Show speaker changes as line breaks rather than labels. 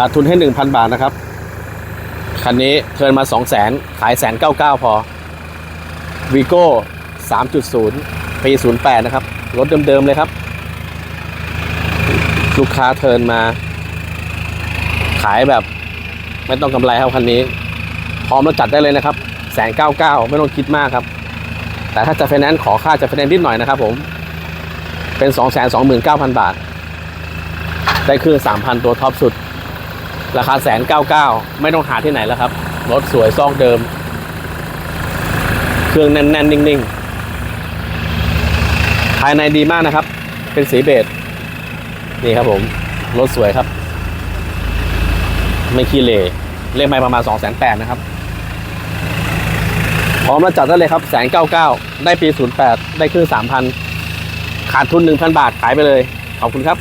ขาดทุนให้ 1,000 บาทนะครับ คันนี้เทินมา 2 0 0 0 0 0ขายแสนเก้าเก้าพอวีโก้3.0 ปี 08 นะครับ รถเดิมๆเลยครับ ลูกค้าเทินมา ขายแบบ ไม่ต้องกำไรครับคันนี้ พร้อมแล้วจัดได้เลยนะครับแสนเก้าเก้าไม่ต้องคิดมากครับ แต่ถ้าจะไฟแนนซ์ขอค่าจะไฟแนนซ์นิดหน่อยนะครับผมเป็น 2 2 9 0 0 0 บาท ได้เครื่อง3,000 ตัวท็อปสุด ราคาแสนเก้าเก้าไม่ต้องหาที่ไหนแล้วครับ รถสวยซอกเดิม เครื่องแน่นๆ นิ่งๆ ภายในดีมากนะครับ เป็นสีเบจนี่ครับผม รถสวยครับ ไม่ขี้เหร่เลขไม่ประมาณ2 8 0 0 0นนะครับ พร้อมแล้วจัดได้เลยครับแสนเก้าเก้าได้ปี08ได้เครื่อง3,000ขาดทุน1,000บาทขายไปเลย ขอบคุณครับ